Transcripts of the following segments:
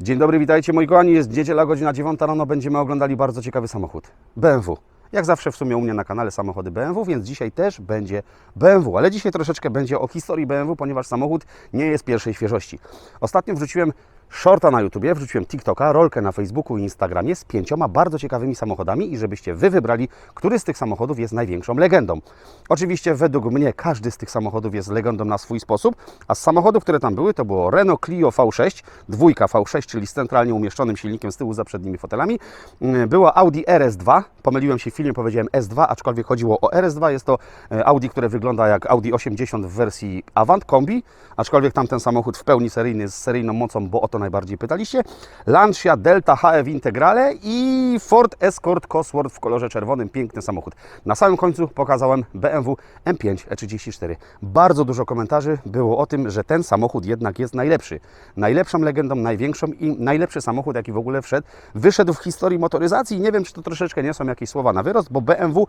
Dzień dobry, witajcie moi kochani. Jest niedziela, godzina 9 rano. Będziemy oglądali bardzo ciekawy samochód. BMW. Jak zawsze w sumie u mnie na kanale samochody BMW, więc dzisiaj też będzie BMW. Ale dzisiaj troszeczkę będzie o historii BMW, ponieważ samochód nie jest pierwszej świeżości. Ostatnio wrzuciłem shorta na YouTubie, wrzuciłem TikToka, rolkę na Facebooku i Instagramie z pięcioma bardzo ciekawymi samochodami i żebyście Wy wybrali, który z tych samochodów jest największą legendą. Oczywiście według mnie każdy z tych samochodów jest legendą na swój sposób, a z samochodów, które tam były, to było Renault Clio V6, dwójka V6, czyli z centralnie umieszczonym silnikiem z tyłu za przednimi fotelami. Mm, Była Audi RS2, pomyliłem się w filmie, powiedziałem S2, aczkolwiek chodziło o RS2. Jest to e, Audi, które wygląda jak Audi 80 w wersji Avant Kombi, aczkolwiek tamten samochód w pełni seryjny z seryjną mocą, bo o to najbardziej pytaliście. Lancia Delta HF Integrale i Ford Escort Cosworth w kolorze czerwonym, piękny samochód. Na samym końcu pokazałem BMW M5 E34. Bardzo dużo komentarzy było o tym, że ten samochód jednak jest najlepszy. Najlepszą legendą, największą i najlepszy samochód, jaki w ogóle wszedł, wyszedł w historii motoryzacji. Nie wiem, czy to troszeczkę nie są jakieś słowa na wyrost, bo BMW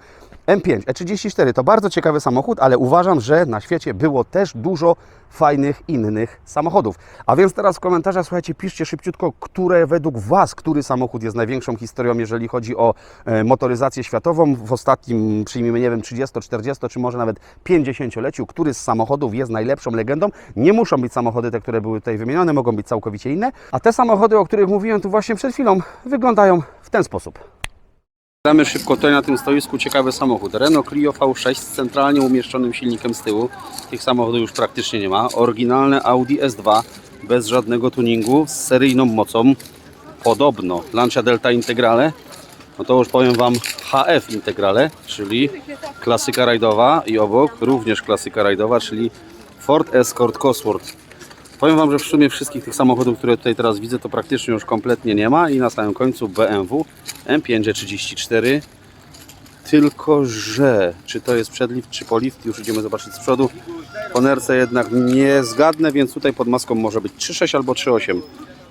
M5 E34 to bardzo ciekawy samochód, ale uważam, że na świecie było też dużo fajnych innych samochodów. A więc teraz w komentarzach, słuchajcie, piszcie szybciutko, które według Was, który samochód jest największą historią, jeżeli chodzi o e, motoryzację światową w ostatnim, przyjmijmy, nie wiem, 30, 40 czy może nawet 50-leciu, który z samochodów jest najlepszą legendą. Nie muszą być samochody te, które były tutaj wymienione, mogą być całkowicie inne. A te samochody, o których mówiłem tu właśnie przed chwilą, wyglądają w ten sposób. Damy szybko tutaj na tym stoisku ciekawy samochód. Renault Clio V6 z centralnie umieszczonym silnikiem z tyłu. Tych samochodów już praktycznie nie ma. Oryginalne Audi S2 bez żadnego tuningu z seryjną mocą. Podobno Lancia Delta Integrale. No to już powiem Wam HF Integrale, czyli klasyka rajdowa i obok również klasyka rajdowa, czyli Ford Escort Cosworth. Powiem Wam, że w sumie wszystkich tych samochodów, które tutaj teraz widzę, to praktycznie już kompletnie nie ma i na samym końcu BMW M5 34 tylko, że czy to jest przedlift, czy polift, już idziemy zobaczyć z przodu. Po nerce jednak nie zgadnę, więc tutaj pod maską może być 3.6 albo 3.8.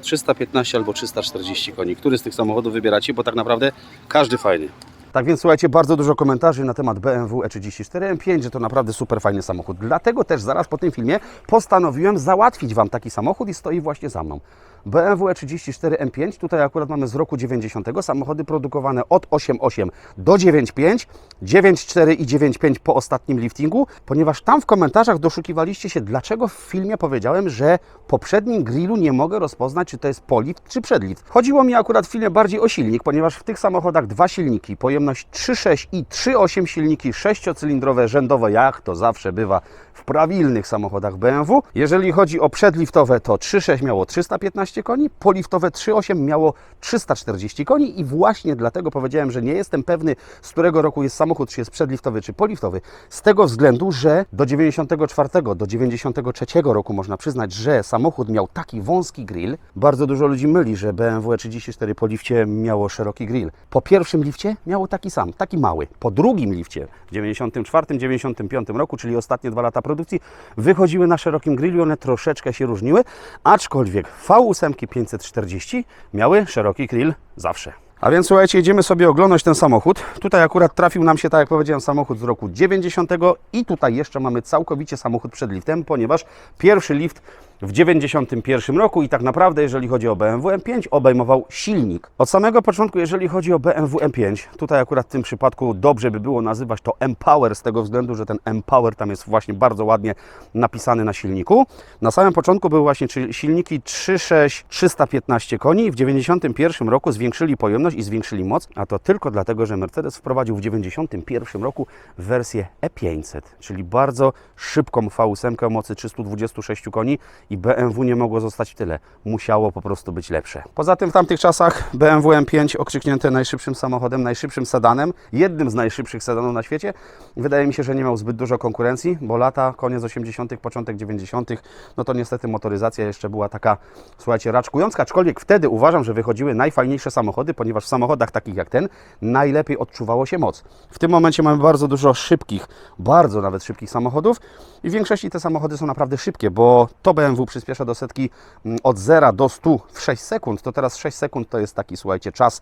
315 albo 340 koni. Który z tych samochodów wybieracie? Bo tak naprawdę każdy fajny. Tak więc słuchajcie, bardzo dużo komentarzy na temat BMW E34 M5, że to naprawdę super fajny samochód. Dlatego też zaraz po tym filmie postanowiłem załatwić Wam taki samochód i stoi właśnie za mną. BMW E34 M5, tutaj akurat mamy z roku 90, samochody produkowane od 8.8 do 9.5, 9.4 i 9.5 po ostatnim liftingu, ponieważ tam w komentarzach doszukiwaliście się, dlaczego w filmie powiedziałem, że poprzednim grillu nie mogę rozpoznać, czy to jest polift, czy przedlift. Chodziło mi akurat w filmie bardziej o silnik, ponieważ w tych samochodach dwa silniki, pojemność 3.6 i 3.8 silniki sześciocylindrowe rzędowe, jak to zawsze bywa w prawilnych samochodach BMW. Jeżeli chodzi o przedliftowe, to 3.6 miało 315 koni, poliftowe 3.8 miało 340 koni i właśnie dlatego powiedziałem, że nie jestem pewny, z którego roku jest samochód, czy jest przedliftowy, czy poliftowy, z tego względu, że do 94, do 93 roku można przyznać, że samochód miał taki wąski grill. Bardzo dużo ludzi myli, że BMW E34 po lifcie miało szeroki grill. Po pierwszym lifcie miało taki sam, taki mały. Po drugim lifcie w 94, 95 roku, czyli ostatnie dwa lata produkcji, wychodziły na szerokim grillu, one troszeczkę się różniły, aczkolwiek V8 540 miały szeroki grill zawsze. A więc słuchajcie, jedziemy sobie oglądać ten samochód. Tutaj akurat trafił nam się, tak jak powiedziałem, samochód z roku 90 i tutaj jeszcze mamy całkowicie samochód przed liftem, ponieważ pierwszy lift w 91 roku i tak naprawdę, jeżeli chodzi o BMW M5, obejmował silnik. Od samego początku, jeżeli chodzi o BMW M5, tutaj akurat w tym przypadku dobrze by było nazywać to M-Power z tego względu, że ten M-Power tam jest właśnie bardzo ładnie napisany na silniku. Na samym początku były właśnie silniki 3.6 315 koni. W 91 roku zwiększyli pojemność i zwiększyli moc, a to tylko dlatego, że Mercedes wprowadził w 91 roku wersję E500, czyli bardzo szybką V8 o mocy 326 koni i BMW nie mogło zostać w tyle. Musiało po prostu być lepsze. Poza tym w tamtych czasach BMW M5 okrzyknięte najszybszym samochodem, najszybszym sedanem, jednym z najszybszych sedanów na świecie. Wydaje mi się, że nie miał zbyt dużo konkurencji, bo lata, koniec 80., początek 90., no to niestety motoryzacja jeszcze była taka, słuchajcie, raczkująca, aczkolwiek wtedy uważam, że wychodziły najfajniejsze samochody, ponieważ w samochodach takich jak ten najlepiej odczuwało się moc. W tym momencie mamy bardzo dużo szybkich, bardzo nawet szybkich samochodów i w większości te samochody są naprawdę szybkie, bo to BMW BMW przyspiesza do setki mm, od 0 do 100 w 6 sekund, to teraz 6 sekund to jest taki, słuchajcie, czas,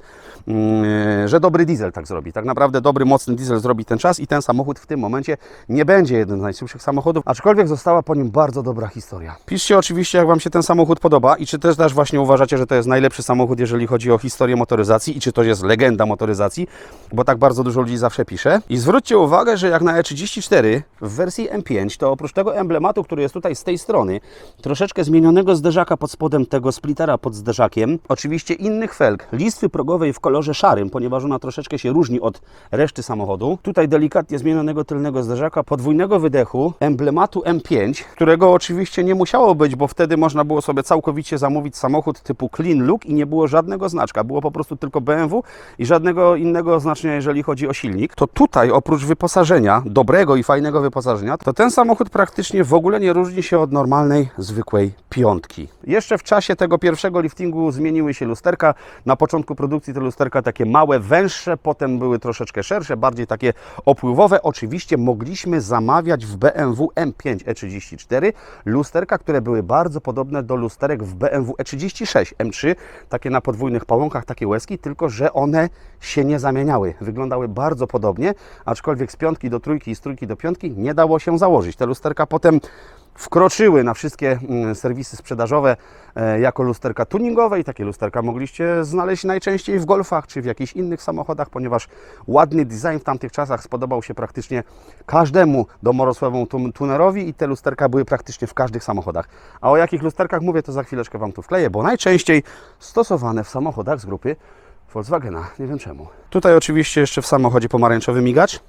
mm, że dobry diesel tak zrobi. Tak naprawdę dobry, mocny diesel zrobi ten czas i ten samochód w tym momencie nie będzie jednym z najszybszych samochodów, aczkolwiek została po nim bardzo dobra historia. Piszcie oczywiście, jak Wam się ten samochód podoba i czy też też właśnie uważacie, że to jest najlepszy samochód, jeżeli chodzi o historię motoryzacji i czy to jest legenda motoryzacji, bo tak bardzo dużo ludzi zawsze pisze. I zwróćcie uwagę, że jak na E34 w wersji M5, to oprócz tego emblematu, który jest tutaj z tej strony, troszeczkę zmienionego zderzaka pod spodem tego splittera pod zderzakiem, oczywiście innych felg, listwy progowej w kolorze szarym, ponieważ ona troszeczkę się różni od reszty samochodu. Tutaj delikatnie zmienionego tylnego zderzaka, podwójnego wydechu, emblematu M5, którego oczywiście nie musiało być, bo wtedy można było sobie całkowicie zamówić samochód typu clean look i nie było żadnego znaczka, było po prostu tylko BMW i żadnego innego oznaczenia, jeżeli chodzi o silnik. To tutaj oprócz wyposażenia, dobrego i fajnego wyposażenia, to ten samochód praktycznie w ogóle nie różni się od normalnej, zwykłej piątki. Jeszcze w czasie tego pierwszego liftingu zmieniły się lusterka. Na początku produkcji te lusterka takie małe, węższe, potem były troszeczkę szersze, bardziej takie opływowe. Oczywiście mogliśmy zamawiać w BMW M5 E34 lusterka, które były bardzo podobne do lusterek w BMW E36 M3, takie na podwójnych pałąkach, takie łezki, tylko że one się nie zamieniały. Wyglądały bardzo podobnie, aczkolwiek z piątki do trójki i z trójki do piątki nie dało się założyć. Te lusterka potem wkroczyły na wszystkie mm, serwisy sprzedażowe e, jako lusterka tuningowe i takie lusterka mogliście znaleźć najczęściej w Golfach czy w jakichś innych samochodach, ponieważ ładny design w tamtych czasach spodobał się praktycznie każdemu domorosłemu tun- tunerowi i te lusterka były praktycznie w każdych samochodach. A o jakich lusterkach mówię, to za chwileczkę Wam tu wkleję, bo najczęściej stosowane w samochodach z grupy Volkswagena. Nie wiem czemu. Tutaj oczywiście jeszcze w samochodzie pomarańczowy migacz.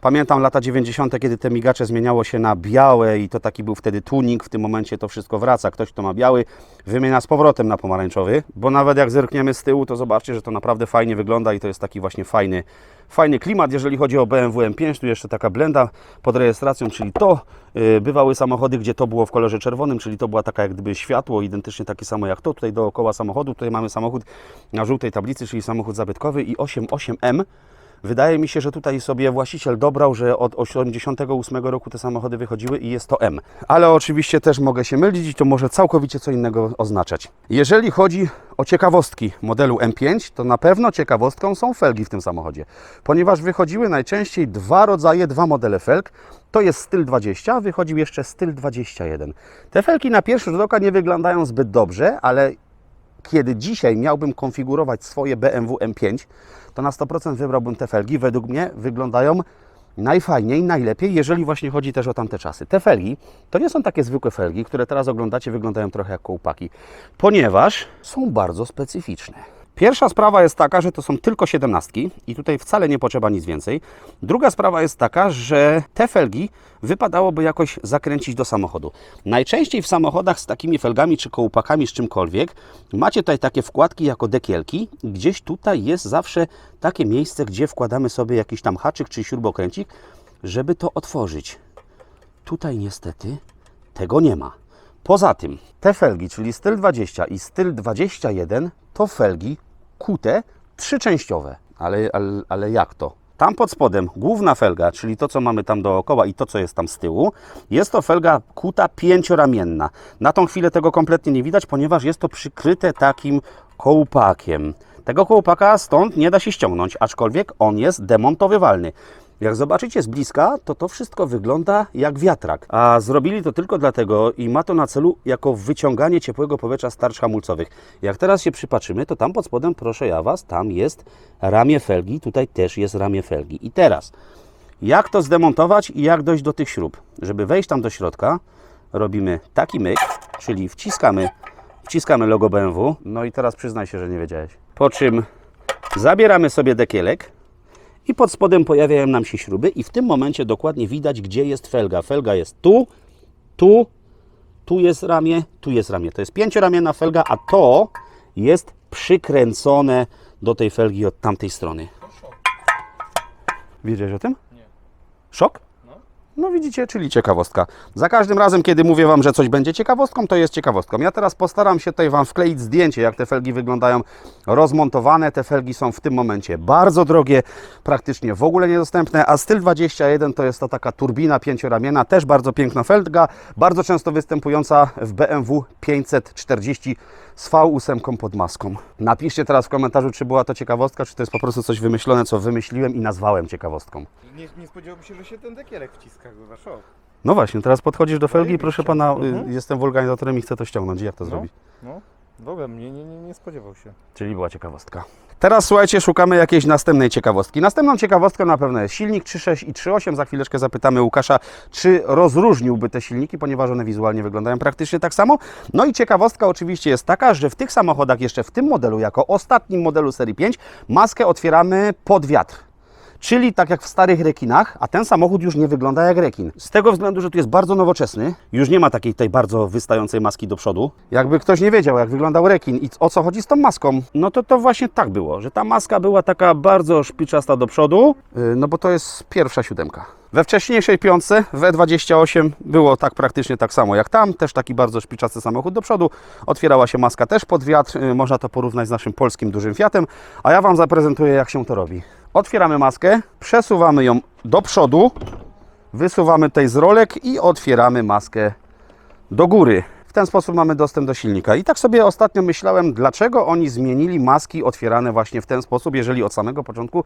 Pamiętam lata 90., kiedy te migacze zmieniało się na białe i to taki był wtedy tuning. W tym momencie to wszystko wraca. Ktoś, kto ma biały, wymienia z powrotem na pomarańczowy, bo nawet jak zerkniemy z tyłu, to zobaczcie, że to naprawdę fajnie wygląda i to jest taki właśnie fajny, fajny klimat. Jeżeli chodzi o BMW M5, tu jeszcze taka blenda pod rejestracją, czyli to yy, bywały samochody, gdzie to było w kolorze czerwonym, czyli to była taka jak gdyby światło, identycznie takie samo jak to. Tutaj dookoła samochodu, tutaj mamy samochód na żółtej tablicy, czyli samochód zabytkowy i 88M. Wydaje mi się, że tutaj sobie właściciel dobrał, że od 88 roku te samochody wychodziły i jest to M. Ale oczywiście też mogę się mylić i to może całkowicie co innego oznaczać. Jeżeli chodzi o ciekawostki modelu M5, to na pewno ciekawostką są felgi w tym samochodzie, ponieważ wychodziły najczęściej dwa rodzaje, dwa modele felg. To jest styl 20, a wychodził jeszcze styl 21. Te felgi na pierwszy rzut oka nie wyglądają zbyt dobrze, ale kiedy dzisiaj miałbym konfigurować swoje BMW M5, to na 100% wybrałbym te felgi. Według mnie wyglądają najfajniej, najlepiej, jeżeli właśnie chodzi też o tamte czasy. Te felgi to nie są takie zwykłe felgi, które teraz oglądacie, wyglądają trochę jak kołpaki, ponieważ są bardzo specyficzne. Pierwsza sprawa jest taka, że to są tylko siedemnastki i tutaj wcale nie potrzeba nic więcej. Druga sprawa jest taka, że te felgi wypadałoby jakoś zakręcić do samochodu. Najczęściej w samochodach z takimi felgami czy kołpakami, z czymkolwiek, macie tutaj takie wkładki jako dekielki. Gdzieś tutaj jest zawsze takie miejsce, gdzie wkładamy sobie jakiś tam haczyk czy śrubokręcik, żeby to otworzyć. Tutaj niestety tego nie ma. Poza tym te felgi, czyli styl 20 i styl 21, to felgi kute trzyczęściowe. Ale, ale, ale jak to? Tam pod spodem główna felga, czyli to, co mamy tam dookoła i to, co jest tam z tyłu, jest to felga kuta pięcioramienna. Na tą chwilę tego kompletnie nie widać, ponieważ jest to przykryte takim kołpakiem. Tego kołpaka stąd nie da się ściągnąć, aczkolwiek on jest demontowywalny. Jak zobaczycie z bliska, to to wszystko wygląda jak wiatrak. A zrobili to tylko dlatego i ma to na celu jako wyciąganie ciepłego powietrza z tarcz hamulcowych. Jak teraz się przypatrzymy, to tam pod spodem, proszę ja Was, tam jest ramię felgi, tutaj też jest ramię felgi. I teraz, jak to zdemontować i jak dojść do tych śrub? Żeby wejść tam do środka, robimy taki myk, czyli wciskamy, wciskamy logo BMW. No i teraz przyznaj się, że nie wiedziałeś. Po czym zabieramy sobie dekielek, i pod spodem pojawiają nam się śruby i w tym momencie dokładnie widać, gdzie jest felga. Felga jest tu, tu, tu jest ramię, tu jest ramię. To jest pięcioramienna felga, a to jest przykręcone do tej felgi od tamtej strony. Wiedziałeś o tym? Nie. Szok? No. Widzicie, czyli ciekawostka. Za każdym razem, kiedy mówię Wam, że coś będzie ciekawostką, to jest ciekawostką. Ja teraz postaram się tutaj Wam wkleić zdjęcie, jak te felgi wyglądają rozmontowane. Te felgi są w tym momencie bardzo drogie, praktycznie w ogóle niedostępne, a styl 21 to jest to taka turbina pięcioramienna, też bardzo piękna felga, bardzo często występująca w BMW 540 z V8 pod maską. Napiszcie teraz w komentarzu, czy była to ciekawostka, czy to jest po prostu coś wymyślone, co wymyśliłem i nazwałem ciekawostką. Nie, nie spodziewałbym się, że się ten dekierek wciska, szok. No właśnie, teraz podchodzisz do felgi, Zajebiście. proszę pana, y, Mhm. jestem wulkanizatorem i chcę to ściągnąć. Jak to No. zrobić? No, w ogóle mnie nie, nie, nie spodziewał się. Czyli była ciekawostka. Teraz słuchajcie, szukamy jakiejś następnej ciekawostki. Następną ciekawostką na pewno jest silnik 3.6 i 3.8. Za chwileczkę zapytamy Łukasza, czy rozróżniłby te silniki, ponieważ one wizualnie wyglądają praktycznie tak samo. No i ciekawostka oczywiście jest taka, że w tych samochodach, jeszcze w tym modelu, jako ostatnim modelu serii 5, maskę otwieramy pod wiatr. Czyli tak jak w starych rekinach, a ten samochód już nie wygląda jak rekin. Z tego względu, że tu jest bardzo nowoczesny, już nie ma takiej tej bardzo wystającej maski do przodu. Jakby ktoś nie wiedział, jak wyglądał rekin i o co chodzi z tą maską, no to to właśnie tak było, że ta maska była taka bardzo szpiczasta do przodu, yy, no bo to jest pierwsza siódemka. We wcześniejszej piątce, w E28, było tak praktycznie tak samo jak tam, też taki bardzo szpiczasty samochód do przodu. Otwierała się maska też pod wiatr, yy, można to porównać z naszym polskim dużym Fiatem, a ja Wam zaprezentuję, jak się to robi. Otwieramy maskę, przesuwamy ją do przodu, wysuwamy tutaj z rolek i otwieramy maskę do góry. W ten sposób mamy dostęp do silnika. I tak sobie ostatnio myślałem, dlaczego oni zmienili maski otwierane właśnie w ten sposób, jeżeli od samego początku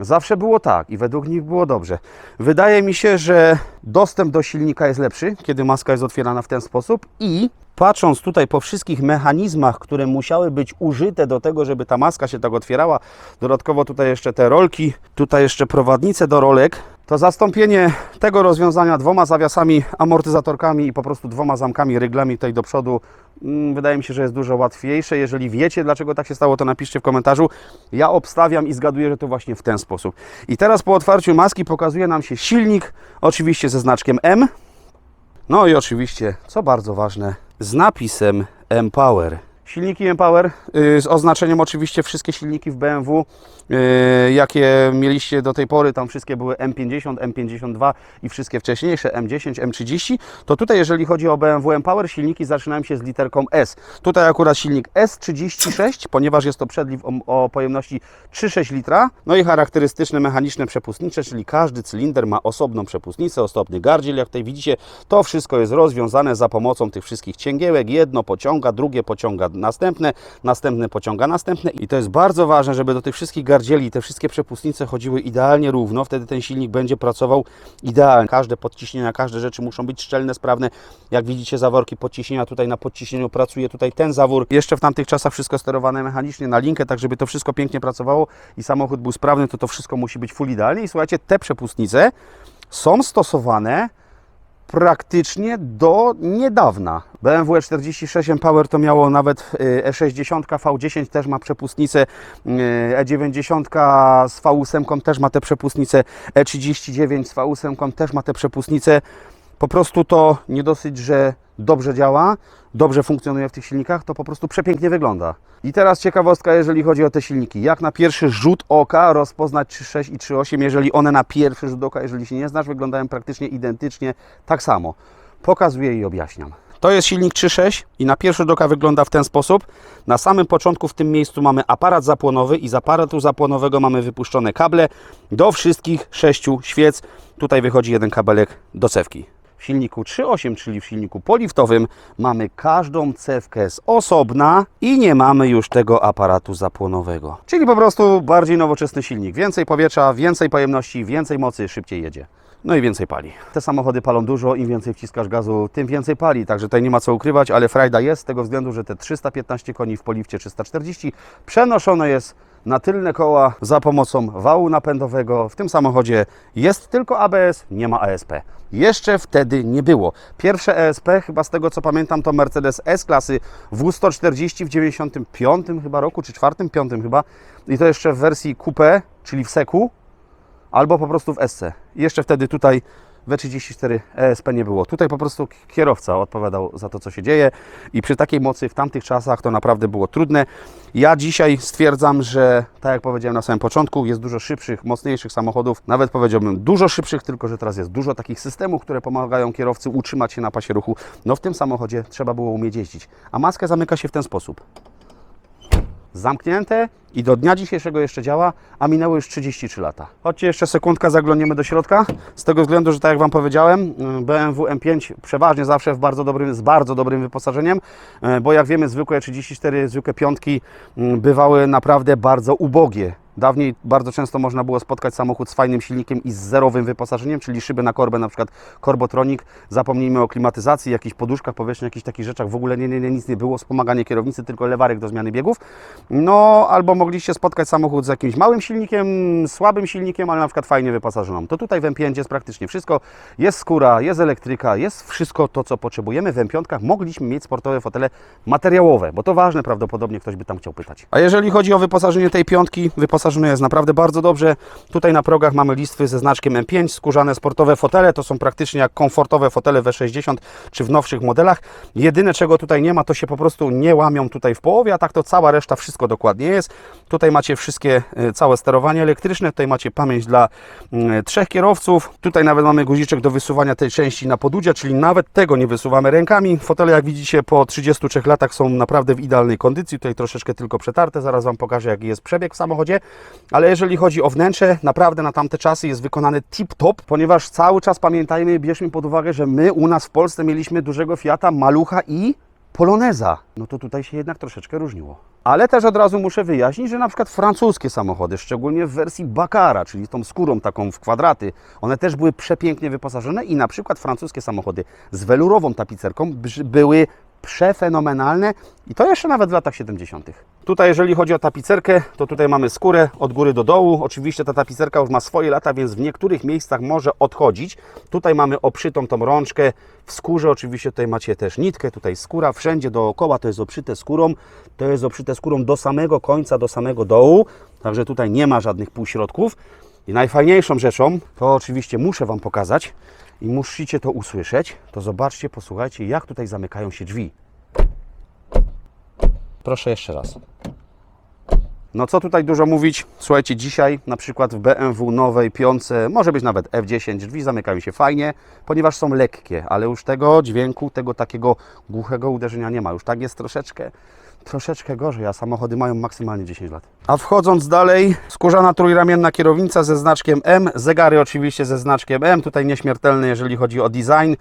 zawsze było tak i według nich było dobrze. Wydaje mi się, że dostęp do silnika jest lepszy, kiedy maska jest otwierana w ten sposób i patrząc tutaj po wszystkich mechanizmach, które musiały być użyte do tego, żeby ta maska się tak otwierała, dodatkowo tutaj jeszcze te rolki, tutaj jeszcze prowadnice do rolek, to zastąpienie tego rozwiązania dwoma zawiasami, amortyzatorkami i po prostu dwoma zamkami, ryglami tutaj do przodu, mm, wydaje mi się, że jest dużo łatwiejsze. Jeżeli wiecie, dlaczego tak się stało, to napiszcie w komentarzu. Ja obstawiam i zgaduję, że to właśnie w ten sposób. I teraz po otwarciu maski pokazuje nam się silnik, oczywiście ze znaczkiem M. No i oczywiście, co bardzo ważne, z napisem Empower. Silniki Empower yy, z oznaczeniem oczywiście wszystkie silniki w BMW, yy, jakie mieliście do tej pory, tam wszystkie były M50, M52 i wszystkie wcześniejsze M10, M30, to tutaj jeżeli chodzi o BMW Empower, silniki zaczynają się z literką S. Tutaj akurat silnik S36, ponieważ jest to przedliw o, o pojemności 3,6 litra, no i charakterystyczne mechaniczne przepustnicze, czyli każdy cylinder ma osobną przepustnicę, osobny gardziel, jak tutaj widzicie, to wszystko jest rozwiązane za pomocą tych wszystkich cięgiełek, jedno pociąga, drugie pociąga następne, następne pociąga następne i to jest bardzo ważne, żeby do tych wszystkich gardzieli te wszystkie przepustnice chodziły idealnie równo, wtedy ten silnik będzie pracował idealnie. Każde podciśnienia, każde rzeczy muszą być szczelne, sprawne. Jak widzicie zaworki podciśnienia, tutaj na podciśnieniu pracuje tutaj ten zawór. Jeszcze w tamtych czasach wszystko sterowane mechanicznie na linkę, tak żeby to wszystko pięknie pracowało i samochód był sprawny, to to wszystko musi być full idealnie i słuchajcie, te przepustnice są stosowane praktycznie do niedawna. BMW E46 Empower to miało nawet y, E60, V10 też ma przepustnicę, y, E90 z V8 też ma te przepustnice, E39 z V8 też ma te przepustnice. Po prostu to nie dosyć, że dobrze działa, dobrze funkcjonuje w tych silnikach, to po prostu przepięknie wygląda. I teraz ciekawostka, jeżeli chodzi o te silniki. Jak na pierwszy rzut oka rozpoznać 3.6 i 3.8, jeżeli one na pierwszy rzut oka, jeżeli się nie znasz, wyglądają praktycznie identycznie tak samo. Pokazuję i objaśniam. To jest silnik 3.6 i na pierwszy rzut oka wygląda w ten sposób. Na samym początku w tym miejscu mamy aparat zapłonowy i z aparatu zapłonowego mamy wypuszczone kable do wszystkich sześciu świec. Tutaj wychodzi jeden kabelek do cewki. W silniku 3.8, czyli w silniku poliftowym, mamy każdą cewkę z osobna i nie mamy już tego aparatu zapłonowego. Czyli po prostu bardziej nowoczesny silnik. Więcej powietrza, więcej pojemności, więcej mocy, szybciej jedzie. No i więcej pali. Te samochody palą dużo, im więcej wciskasz gazu, tym więcej pali, także tutaj nie ma co ukrywać, ale frajda jest z tego względu, że te 315 koni w polifcie 340 przenoszone jest na tylne koła za pomocą wału napędowego. W tym samochodzie jest tylko ABS, nie ma ASP. Jeszcze wtedy nie było. Pierwsze ESP, chyba z tego co pamiętam, to Mercedes S-klasy W140 w 95 chyba roku, czy 4, 5 chyba. I to jeszcze w wersji coupé, czyli w seku, albo po prostu w SC. Jeszcze wtedy tutaj W34 ESP nie było. Tutaj po prostu kierowca odpowiadał za to, co się dzieje i przy takiej mocy w tamtych czasach to naprawdę było trudne. Ja dzisiaj stwierdzam, że tak jak powiedziałem na samym początku, jest dużo szybszych, mocniejszych samochodów, nawet powiedziałbym dużo szybszych, tylko że teraz jest dużo takich systemów, które pomagają kierowcy utrzymać się na pasie ruchu. No w tym samochodzie trzeba było umieć jeździć. A maskę zamyka się w ten sposób zamknięte i do dnia dzisiejszego jeszcze działa, a minęło już 33 lata. Chodźcie jeszcze sekundkę, zaglądniemy do środka. Z tego względu, że tak jak Wam powiedziałem, y, BMW M5 przeważnie zawsze w bardzo dobrym, z bardzo dobrym wyposażeniem, y, bo jak wiemy zwykłe 34, zwykłe piątki y, bywały naprawdę bardzo ubogie. Dawniej bardzo często można było spotkać samochód z fajnym silnikiem i z zerowym wyposażeniem, czyli szyby na korbę, na przykład Korbotronik. Zapomnijmy o klimatyzacji, jakichś poduszkach powietrznych, jakichś takich rzeczach. W ogóle nie, nie, nie, nic nie było. Wspomaganie kierownicy, tylko lewarek do zmiany biegów. No, albo mogliście spotkać samochód z jakimś małym silnikiem, słabym silnikiem, ale na przykład fajnie wyposażoną. To tutaj w M5 jest praktycznie wszystko. Jest skóra, jest elektryka, jest wszystko to, co potrzebujemy. W M5 mogliśmy mieć sportowe fotele materiałowe, bo to ważne prawdopodobnie ktoś by tam chciał pytać. A jeżeli chodzi o wyposażenie tej piątki, wyposażenie jest naprawdę bardzo dobrze. Tutaj na progach mamy listwy ze znaczkiem M5, skórzane sportowe fotele, to są praktycznie jak komfortowe fotele W60 czy w nowszych modelach. Jedyne czego tutaj nie ma, to się po prostu nie łamią tutaj w połowie, a tak to cała reszta wszystko dokładnie jest. Tutaj macie wszystkie, e, całe sterowanie elektryczne, tutaj macie pamięć dla mm, trzech kierowców. Tutaj nawet mamy guziczek do wysuwania tej części na podudzia, czyli nawet tego nie wysuwamy rękami. Fotele jak widzicie po 33 latach są naprawdę w idealnej kondycji. Tutaj troszeczkę tylko przetarte, zaraz Wam pokażę jaki jest przebieg w samochodzie. Ale jeżeli chodzi o wnętrze, naprawdę na tamte czasy jest wykonane tip-top, ponieważ cały czas pamiętajmy, bierzmy pod uwagę, że my u nas w Polsce mieliśmy dużego Fiata, Malucha i Poloneza. No to tutaj się jednak troszeczkę różniło. Ale też od razu muszę wyjaśnić, że na przykład francuskie samochody, szczególnie w wersji Bacara, czyli tą skórą taką w kwadraty, one też były przepięknie wyposażone i na przykład francuskie samochody z welurową tapicerką były przefenomenalne i to jeszcze nawet w latach 70. Tutaj jeżeli chodzi o tapicerkę, to tutaj mamy skórę od góry do dołu. Oczywiście ta tapicerka już ma swoje lata, więc w niektórych miejscach może odchodzić. Tutaj mamy obszytą tą rączkę w skórze, oczywiście tutaj macie też nitkę, tutaj skóra, wszędzie dookoła to jest obszyte skórą. To jest obszyte skórą do samego końca, do samego dołu, także tutaj nie ma żadnych półśrodków. I najfajniejszą rzeczą, to oczywiście muszę Wam pokazać i musicie to usłyszeć, to zobaczcie, posłuchajcie, jak tutaj zamykają się drzwi. Proszę jeszcze raz. No co tutaj dużo mówić? Słuchajcie, dzisiaj na przykład w BMW nowej piące, może być nawet F10, drzwi zamykają się fajnie, ponieważ są lekkie, ale już tego dźwięku, tego takiego głuchego uderzenia nie ma. Już tak jest troszeczkę, troszeczkę gorzej, a samochody mają maksymalnie 10 lat. A wchodząc dalej, skórzana trójramienna kierownica ze znaczkiem M, zegary oczywiście ze znaczkiem M, tutaj nieśmiertelne jeżeli chodzi o design.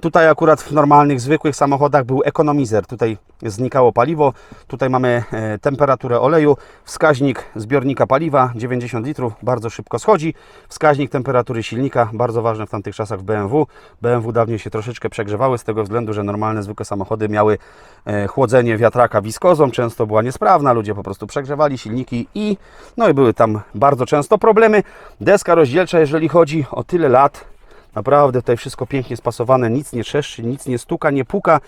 Tutaj akurat w normalnych, zwykłych samochodach był ekonomizer. Tutaj znikało paliwo. Tutaj mamy e, temperaturę oleju, wskaźnik zbiornika paliwa 90 litrów, bardzo szybko schodzi. Wskaźnik temperatury silnika, bardzo ważne w tamtych czasach w BMW. BMW dawniej się troszeczkę przegrzewały z tego względu, że normalne, zwykłe samochody miały e, chłodzenie wiatraka wiskozą, często była niesprawna, ludzie po prostu przegrzewali silniki i no i były tam bardzo często problemy. Deska rozdzielcza, jeżeli chodzi o tyle lat, Naprawdę tutaj wszystko pięknie spasowane, nic nie trzeszczy, nic nie stuka, nie puka.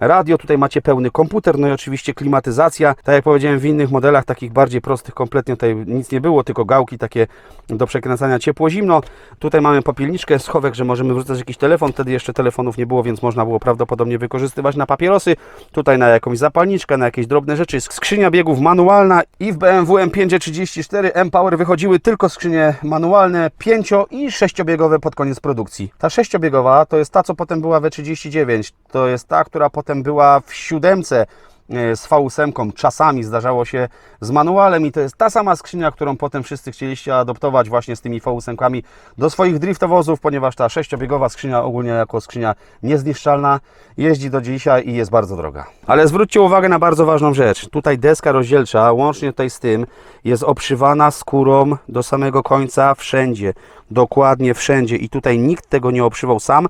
Radio, tutaj macie pełny komputer, no i oczywiście klimatyzacja. Tak jak powiedziałem, w innych modelach, takich bardziej prostych, kompletnie tutaj nic nie było, tylko gałki takie do przekręcania ciepło-zimno. Tutaj mamy popielniczkę, schowek, że możemy wrzucać jakiś telefon. Wtedy jeszcze telefonów nie było, więc można było prawdopodobnie wykorzystywać na papierosy. Tutaj na jakąś zapalniczkę, na jakieś drobne rzeczy. Skrzynia biegów manualna i w BMW M5 34 M-Power wychodziły tylko skrzynie manualne, 5 i 6-biegowe pod koniec produkcji. Ta 6-biegowa to jest ta, co potem była w 39. To jest ta, która potem była w siódemce e, z V8. Czasami zdarzało się z manualem i to jest ta sama skrzynia, którą potem wszyscy chcieliście adoptować właśnie z tymi V8 do swoich driftowozów, ponieważ ta sześciobiegowa skrzynia ogólnie jako skrzynia niezniszczalna jeździ do dzisiaj i jest bardzo droga. Ale zwróćcie uwagę na bardzo ważną rzecz. Tutaj deska rozdzielcza, łącznie tutaj z tym, jest obszywana skórą do samego końca wszędzie. Dokładnie wszędzie i tutaj nikt tego nie obszywał sam.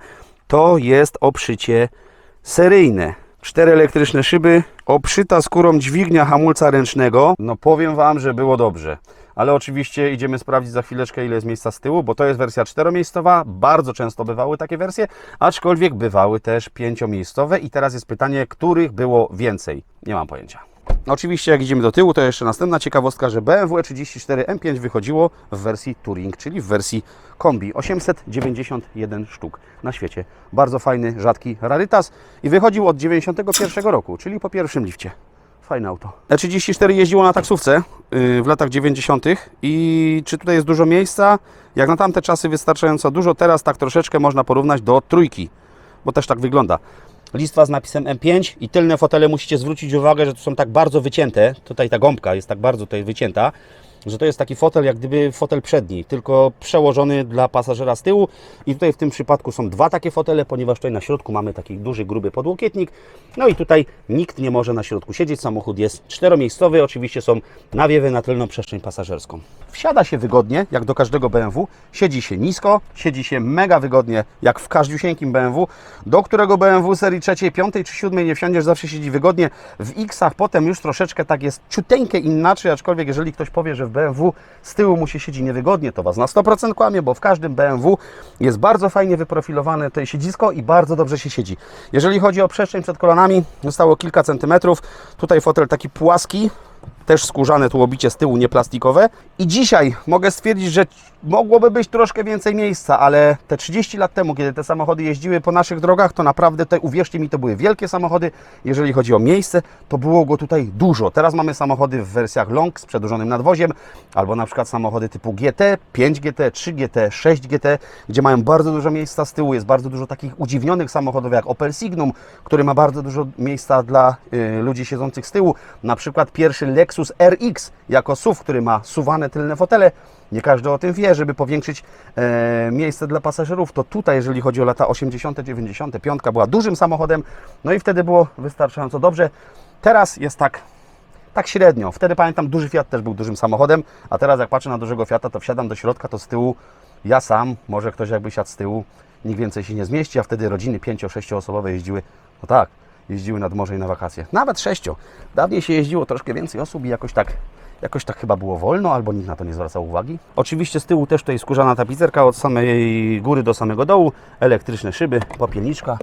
To jest obszycie seryjne. Cztery elektryczne szyby, obszyta skórą dźwignia hamulca ręcznego. No powiem Wam, że było dobrze. Ale oczywiście idziemy sprawdzić za chwileczkę, ile jest miejsca z tyłu, bo to jest wersja czteromiejscowa. Bardzo często bywały takie wersje, aczkolwiek bywały też pięciomiejscowe. I teraz jest pytanie, których było więcej? Nie mam pojęcia. Oczywiście jak idziemy do tyłu, to jeszcze następna ciekawostka, że BMW 34 M5 wychodziło w wersji Touring, czyli w wersji kombi. 891 sztuk na świecie. Bardzo fajny, rzadki rarytas i wychodził od 91 roku, czyli po pierwszym lifcie. Fajne auto. E34 jeździło na taksówce yy, w latach 90. i czy tutaj jest dużo miejsca? Jak na tamte czasy wystarczająco dużo, teraz tak troszeczkę można porównać do trójki, bo też tak wygląda. Listwa z napisem M5 i tylne fotele musicie zwrócić uwagę, że tu są tak bardzo wycięte. Tutaj ta gąbka jest tak bardzo tutaj wycięta, że to jest taki fotel, jak gdyby fotel przedni, tylko przełożony dla pasażera z tyłu. I tutaj w tym przypadku są dwa takie fotele, ponieważ tutaj na środku mamy taki duży, gruby podłokietnik. No i tutaj nikt nie może na środku siedzieć. Samochód jest czteromiejscowy, oczywiście są nawiewy na tylną przestrzeń pasażerską. Wsiada się wygodnie, jak do każdego BMW. Siedzi się nisko, siedzi się mega wygodnie, jak w każdziusieńkim BMW, do którego BMW serii trzeciej, piątej czy siódmej nie wsiądziesz, zawsze siedzi wygodnie. W X-ach potem już troszeczkę tak jest ciuteńkę inaczej, aczkolwiek jeżeli ktoś powie, że w BMW z tyłu mu się siedzi niewygodnie, to Was na 100% kłamie, bo w każdym BMW jest bardzo fajnie wyprofilowane to siedzisko i bardzo dobrze się siedzi. Jeżeli chodzi o przestrzeń przed kolanami, zostało kilka centymetrów. Tutaj fotel taki płaski, też skórzane tu obicie z tyłu, nie plastikowe. I dzisiaj mogę stwierdzić, że mogłoby być troszkę więcej miejsca, ale te 30 lat temu, kiedy te samochody jeździły po naszych drogach, to naprawdę, te, uwierzcie mi, to były wielkie samochody. Jeżeli chodzi o miejsce, to było go tutaj dużo. Teraz mamy samochody w wersjach long z przedłużonym nadwoziem, albo na przykład samochody typu GT, 5GT, 3GT, 6GT, gdzie mają bardzo dużo miejsca z tyłu. Jest bardzo dużo takich udziwnionych samochodów jak Opel Signum, który ma bardzo dużo miejsca dla y, ludzi siedzących z tyłu. Na przykład pierwszy Lexus RX jako SUV, który ma suwane tylne fotele. Nie każdy o tym wie, żeby powiększyć e, miejsce dla pasażerów. To tutaj, jeżeli chodzi o lata 80., 90., piątka była dużym samochodem, no i wtedy było wystarczająco dobrze. Teraz jest tak, tak średnio. Wtedy pamiętam, duży Fiat też był dużym samochodem, a teraz jak patrzę na dużego Fiata, to wsiadam do środka, to z tyłu ja sam, może ktoś jakby siadł z tyłu, nikt więcej się nie zmieści, a wtedy rodziny 5-6 osobowe jeździły, no tak, jeździły nad morze i na wakacje. Nawet sześcio. Dawniej się jeździło troszkę więcej osób i jakoś tak, jakoś tak chyba było wolno, albo nikt na to nie zwracał uwagi. Oczywiście z tyłu też tutaj skórzana tapicerka od samej góry do samego dołu, elektryczne szyby, popielniczka,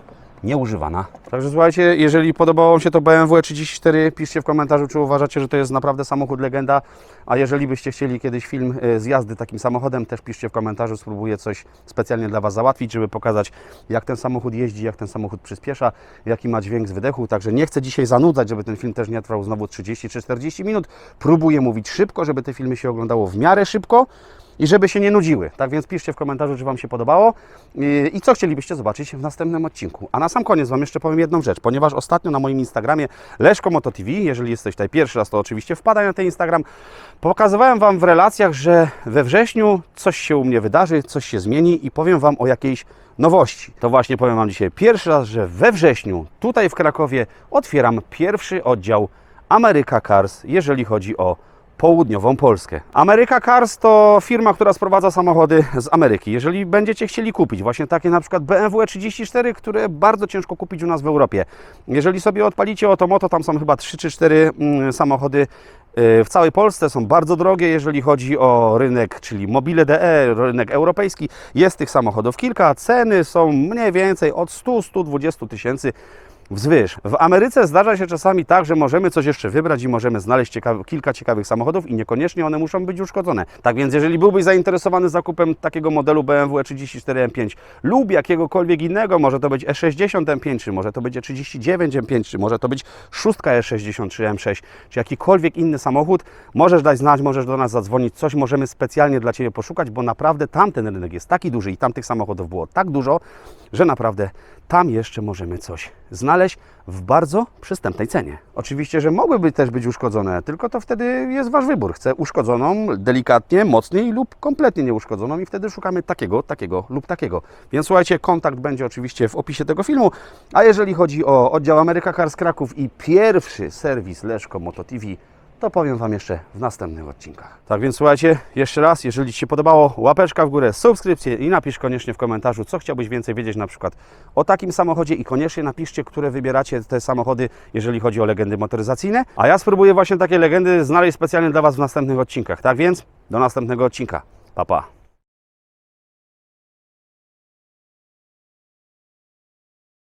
nieużywana. Także słuchajcie, jeżeli podobało Wam się to BMW 34, piszcie w komentarzu, czy uważacie, że to jest naprawdę samochód legenda, a jeżeli byście chcieli kiedyś film e, z jazdy takim samochodem, też piszcie w komentarzu, spróbuję coś specjalnie dla Was załatwić, żeby pokazać, jak ten samochód jeździ, jak ten samochód przyspiesza, jaki ma dźwięk z wydechu. Także nie chcę dzisiaj zanudzać, żeby ten film też nie trwał znowu 30 czy 40 minut. Próbuję mówić szybko, żeby te filmy się oglądało w miarę szybko i żeby się nie nudziły. Tak więc piszcie w komentarzu, czy Wam się podobało i, co chcielibyście zobaczyć w następnym odcinku. A na sam koniec Wam jeszcze powiem jedną rzecz, ponieważ ostatnio na moim Instagramie Leszko Moto TV, jeżeli jesteś tutaj pierwszy raz, to oczywiście wpadaj na ten Instagram, pokazywałem Wam w relacjach, że we wrześniu coś się u mnie wydarzy, coś się zmieni i powiem Wam o jakiejś nowości. To właśnie powiem Wam dzisiaj pierwszy raz, że we wrześniu tutaj w Krakowie otwieram pierwszy oddział America Cars, jeżeli chodzi o południową Polskę. America Cars to firma, która sprowadza samochody z Ameryki. Jeżeli będziecie chcieli kupić właśnie takie na przykład BMW 34, które bardzo ciężko kupić u nas w Europie. Jeżeli sobie odpalicie Otomoto, tam są chyba 3 czy 4 mm, samochody y, w całej Polsce są bardzo drogie, jeżeli chodzi o rynek, czyli mobile.de, rynek europejski. Jest tych samochodów kilka, ceny są mniej więcej od 100-120 tysięcy wzwyż. W Ameryce zdarza się czasami tak, że możemy coś jeszcze wybrać i możemy znaleźć kilka ciekawych samochodów i niekoniecznie one muszą być uszkodzone. Tak więc jeżeli byłbyś zainteresowany zakupem takiego modelu BMW E34 M5 lub jakiegokolwiek innego, może to być E60 M5, czy może to być E39 M5, czy może to być 6 E60 czy M6, czy jakikolwiek inny samochód, możesz dać znać, możesz do nas zadzwonić, coś możemy specjalnie dla Ciebie poszukać, bo naprawdę tamten rynek jest taki duży i tam tych samochodów było tak dużo, że naprawdę tam jeszcze możemy coś znaleźć w bardzo przystępnej cenie. Oczywiście, że mogłyby też być uszkodzone, tylko to wtedy jest Wasz wybór. Chcę uszkodzoną, delikatnie, mocniej lub kompletnie nieuszkodzoną i wtedy szukamy takiego, takiego lub takiego. Więc słuchajcie, kontakt będzie oczywiście w opisie tego filmu, a jeżeli chodzi o oddział Ameryka Cars Kraków i pierwszy serwis Leszko Moto TV, to powiem Wam jeszcze w następnych odcinkach. Tak więc słuchajcie, jeszcze raz, jeżeli Ci się podobało, łapeczka w górę, subskrypcję i napisz koniecznie w komentarzu, co chciałbyś więcej wiedzieć na przykład o takim samochodzie i koniecznie napiszcie, które wybieracie te samochody, jeżeli chodzi o legendy motoryzacyjne. A ja spróbuję właśnie takie legendy znaleźć specjalnie dla Was w następnych odcinkach. Tak więc, do następnego odcinka. Pa, pa.